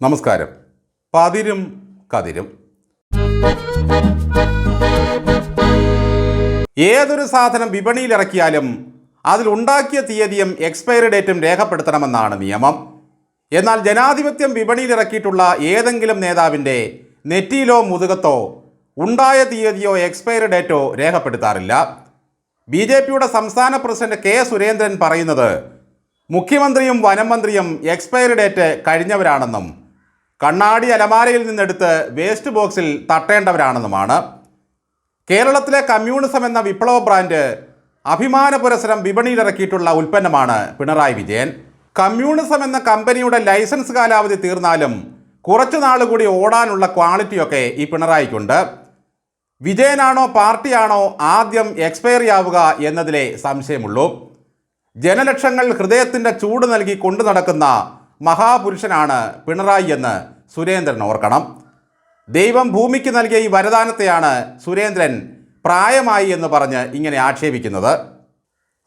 നമസ്കാരം. പതിരും കതിരും. ഏതൊരു സാധനം വിപണിയിൽ ഇറക്കിയാലും അതിൽ ഉണ്ടാക്കിയ തീയതിയും എക്സ്പയറി ഡേറ്റും രേഖപ്പെടുത്തണമെന്നാണ് നിയമം. എന്നാൽ ജനാധിപത്യം വിപണിയിൽ ഇറക്കിയിട്ടുള്ള ഏതെങ്കിലും നേതാവിന്റെ നെറ്റിയിലോ മുതുകത്തോ ഉണ്ടായ തീയതിയോ എക്സ്പയറി ഡേറ്റോ രേഖപ്പെടുത്താറില്ല. ബി ജെ പിയുടെ സംസ്ഥാന പ്രസിഡന്റ് കെ സുരേന്ദ്രൻ പറയുന്നത് മുഖ്യമന്ത്രിയും വനം മന്ത്രിയും എക്സ്പയറി ഡേറ്റ് കഴിഞ്ഞവരാണെന്നും കണ്ണാടി അലമാരയിൽ നിന്നെടുത്ത് വേസ്റ്റ് ബോക്സിൽ തട്ടേണ്ടവരാണെന്നുമാണ്. കേരളത്തിലെ കമ്മ്യൂണിസം എന്ന വിപ്ലവ ബ്രാൻഡ് അഭിമാന പുരസരം വിപണിയിലിറക്കിയിട്ടുള്ള ഉൽപ്പന്നമാണ് പിണറായി വിജയൻ. കമ്മ്യൂണിസം എന്ന കമ്പനിയുടെ ലൈസൻസ് കാലാവധി തീർന്നാലും കുറച്ചു നാൾ കൂടി ഓടാനുള്ള ക്വാളിറ്റിയൊക്കെ ഈ പിണറായിക്കുണ്ട്. വിജയനാണോ പാർട്ടിയാണോ ആദ്യം എക്സ്പയറി ആവുക എന്നതിലെ സംശയമുള്ളൂ. ജനലക്ഷങ്ങൾ ഹൃദയത്തിന്റെ ചൂട് നൽകി കൊണ്ടു നടക്കുന്ന മഹാപുരുഷനാണ് പിണറായി എന്ന് സുരേന്ദ്രൻ ഓർക്കണം. ദൈവം ഭൂമിക്ക് നൽകിയ ഈ വരദാനത്തെയാണ് സുരേന്ദ്രൻ പ്രായമായി എന്ന് പറഞ്ഞ് ഇങ്ങനെ ആക്ഷേപിക്കുന്നത്.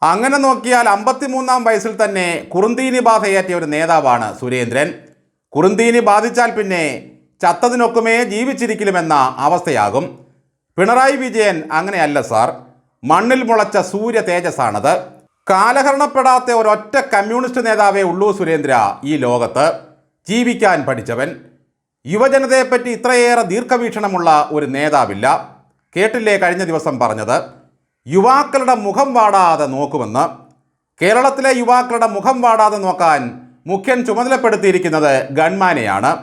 അങ്ങനെ നോക്കിയാൽ അമ്പത്തിമൂന്നാം വയസ്സിൽ തന്നെ കുറുന്തീനി ബാധയേറ്റ ഒരു നേതാവാണ് സുരേന്ദ്രൻ. കുറുന്തീനി ബാധിച്ചാൽ പിന്നെ ചത്തതിനൊക്കുമേ ജീവിച്ചിരിക്കലുമെന്ന അവസ്ഥയാകും. പിണറായി വിജയൻ അങ്ങനെയല്ല സാർ. മണ്ണിൽ മുളച്ച സൂര്യ തേജസ്സാണത്. കാലഹരണപ്പെടാത്ത ഒരൊറ്റ കമ്മ്യൂണിസ്റ്റ് നേതാവേ ഉള്ളൂ സുരേന്ദ്ര ഈ ലോകത്ത്. ജീവിക്കാൻ പഠിച്ചവൻ. യുവജനതയെപ്പറ്റി ഇത്രയേറെ ദീർഘവീക്ഷണമുള്ള ഒരു നേതാവില്ല. കേട്ടില്ലേ കഴിഞ്ഞ ദിവസം പറഞ്ഞത്? യുവാക്കളുടെ മുഖം വാടാതെ നോക്കുമെന്ന്. കേരളത്തിലെ യുവാക്കളുടെ മുഖം വാടാതെ നോക്കാൻ മുഖ്യൻ ചുമതലപ്പെടുത്തിയിരിക്കുന്നത് ഗൺമാനെയാണ്.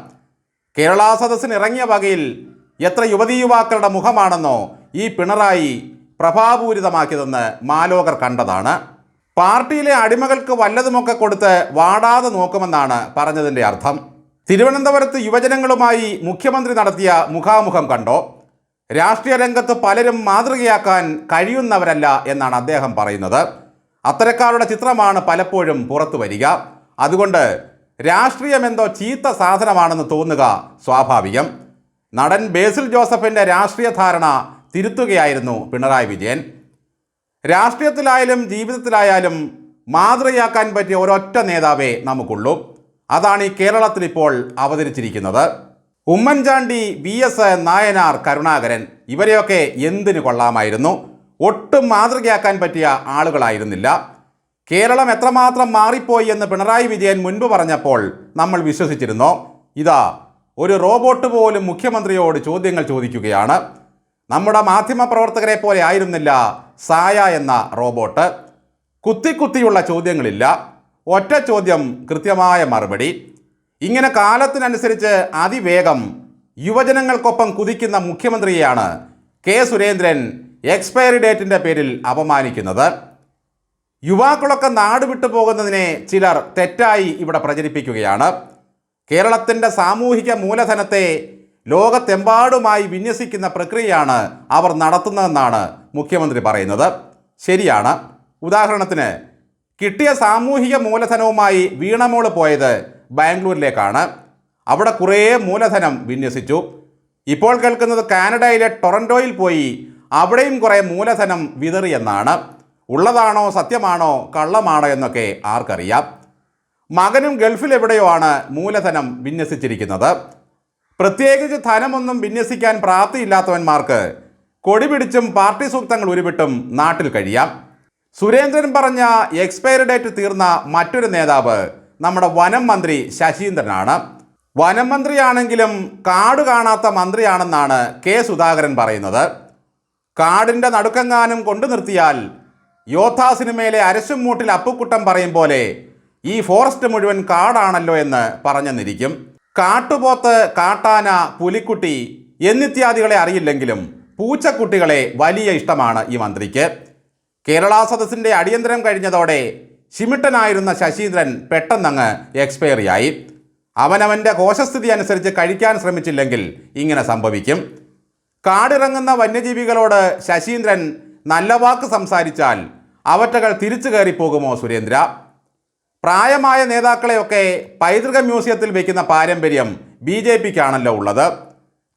കേരള സദസ്സിന് ഇറങ്ങിയ വകയിൽ എത്ര യുവതീ യുവാക്കളുടെ മുഖമാണെന്നോ ഈ പിണറായി പ്രഭാപൂരിതമാക്കിയതെന്ന് മാലോകർ കണ്ടതാണ്. പാർട്ടിയിലെ അടിമകൾക്ക് വല്ലതുമൊക്കെ കൊടുത്ത് വാടാതെ നോക്കുമെന്നാണ് പറഞ്ഞതിന്റെ അർത്ഥം. തിരുവനന്തപുരത്ത് യുവജനങ്ങളുമായി മുഖ്യമന്ത്രി നടത്തിയ മുഖാമുഖം കണ്ടോ? രാഷ്ട്രീയ രംഗത്ത് പലരും മാതൃകയാക്കാൻ കഴിയുന്നവരല്ല എന്നാണ് അദ്ദേഹം പറയുന്നത്. അത്തരക്കാരുടെ ചിത്രമാണ് പലപ്പോഴും പുറത്തു വരിക. അതുകൊണ്ട് രാഷ്ട്രീയമെന്തോ ചീത്ത സാധനമാണെന്ന് തോന്നുക സ്വാഭാവികം. നടൻ ബേസിൽ ജോസഫിന്റെ രാഷ്ട്രീയ ധാരണ തിരുത്തുകയായിരുന്നു പിണറായി വിജയൻ. രാഷ്ട്രീയത്തിലായാലും ജീവിതത്തിലായാലും മാതൃയാക്കാൻ പറ്റിയ ഒരൊറ്റ നേതാവേ നമുക്കുള്ളൂ. അതാണ് ഈ കേരളത്തിൽ ഇപ്പോൾ അവതരിച്ചിരിക്കുന്നത്. ഉമ്മൻചാണ്ടി വി എസ് നായനാർ കരുണാകരൻ ഇവരെയൊക്കെ എന്തിനു കൊള്ളാമായിരുന്നു? ഒട്ടും മാതൃകയാക്കാൻ പറ്റിയ ആളുകളായിരുന്നില്ല. കേരളം എത്രമാത്രം മാറിപ്പോയി എന്ന് പിണറായി വിജയൻ മുൻപ് പറഞ്ഞപ്പോൾ നമ്മൾ വിശ്വസിച്ചിരുന്നു. ഇതാ ഒരു റോബോട്ട് പോലും മുഖ്യമന്ത്രിയോട് ചോദ്യങ്ങൾ ചോദിക്കുകയാണ്. നമ്മുടെ മാധ്യമ പ്രവർത്തകരെ പോലെ ആയിരുന്നില്ല സായ എന്ന റോബോട്ട് കുത്തി കുത്തിയുള്ള ചോദ്യങ്ങളില്ല. ഒറ്റ ചോദ്യം കൃത്യമായ മറുപടി. ഇങ്ങനെ കാലത്തിനനുസരിച്ച് അതിവേഗം യുവജനങ്ങൾക്കൊപ്പം കുതിക്കുന്ന മുഖ്യമന്ത്രിയെയാണ് കെ സുരേന്ദ്രൻ എക്സ്പയറി ഡേറ്റിന്റെ പേരിൽ അപമാനിക്കുന്നത്. യുവാക്കളൊക്കെ നാട് വിട്ടു പോകുന്നതിനെ ചിലർ തെറ്റായി ഇവിടെ പ്രചരിപ്പിക്കുകയാണ്. കേരളത്തിന്റെ സാമൂഹിക മൂലധനത്തെ ലോകത്തെമ്പാടുമായി വിന്യസിക്കുന്ന പ്രക്രിയയാണ് അവർ നടത്തുന്നതെന്നാണ് മുഖ്യമന്ത്രി പറയുന്നത്. ശരിയാണ്. ഉദാഹരണത്തിന് കിട്ടിയ സാമൂഹിക മൂലധനവുമായി വീണമോൾ പോയത് ബാംഗ്ലൂരിലേക്കാണ്. അവിടെ കുറേ മൂലധനം വിന്യസിച്ചു. ഇപ്പോൾ കേൾക്കുന്നത് കാനഡയിലെ ടൊറന്റോയിൽ പോയി അവിടെയും കുറേ മൂലധനം വിതറിയെന്നാണ്. ഉള്ളതാണോ സത്യമാണോ കള്ളമാണോ എന്നൊക്കെ ആർക്കറിയാം. മകനും ഗൾഫിൽ എവിടെയോ ആണ് മൂലധനം വിന്യസിച്ചിരിക്കുന്നത്. പ്രത്യേകിച്ച് ധനമൊന്നും വിന്യസിക്കാൻ പ്രാപ്തിയില്ലാത്തവന്മാർക്ക് കൊടി പിടിച്ചും പാർട്ടി സൂക്തങ്ങൾ ഉരുവിട്ടും നാട്ടിൽ കഴിയാം. സുരേന്ദ്രൻ പറഞ്ഞ എക്സ്പയറി ഡേറ്റ് തീർന്ന മറ്റൊരു നേതാവ് നമ്മുടെ വനം മന്ത്രി ശശീന്ദ്രനാണ്. വനം മന്ത്രിയാണെങ്കിലും കാട് കാണാത്ത മന്ത്രിയാണെന്നാണ് കെ സുധാകരൻ പറയുന്നത്. കാടിന്റെ നടുക്കെങ്ങാനും കൊണ്ടു നിർത്തിയാൽ യോദ്ധാ സിനിമയിലെ അരശും മൂട്ടിൽ അപ്പുക്കുട്ടം പറയും പോലെ ഈ ഫോറസ്റ്റ് മുഴുവൻ കാടാണല്ലോ എന്ന് പറഞ്ഞെന്നിരിക്കും. കാട്ടുപോത്ത് കാട്ടാന പുലിക്കുട്ടി എന്നിത്യാദികളെ അറിയില്ലെങ്കിലും പൂച്ചക്കുട്ടികളെ വലിയ ഇഷ്ടമാണ് ഈ മന്ത്രിക്ക്. കേരള സദസ്സിന്റെ അടിയന്തരം കഴിഞ്ഞതോടെ ചിമിട്ടനായിരുന്ന ശശീന്ദ്രൻ പെട്ടെന്നങ്ങ് എക്സ്പയറിയായി. അവനവന്റെ കോശസ്ഥിതി അനുസരിച്ച് കഴിക്കാൻ ശ്രമിച്ചില്ലെങ്കിൽ ഇങ്ങനെ സംഭവിക്കും. കാടിറങ്ങുന്ന വന്യജീവികളോട് ശശീന്ദ്രൻ നല്ല വാക്ക് സംസാരിച്ചാൽ അവറ്റകൾ തിരിച്ചു കയറിപ്പോകുമോ സുരേന്ദ്ര? പ്രായമായ നേതാക്കളെയൊക്കെ പൈതൃക മ്യൂസിയത്തിൽ വയ്ക്കുന്ന പാരമ്പര്യം ബി ജെ പിക്കാണല്ലോ ഉള്ളത്.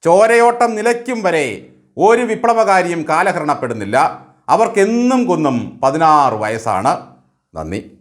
ചോരയോട്ടം നിലയ്ക്കും വരെ ഒരു വിപ്ലവകാരിയും കാലഹരണപ്പെടുന്നില്ല. അവർക്കെന്നും കുന്നും പതിനാറ് വയസ്സാണ്. നന്ദി.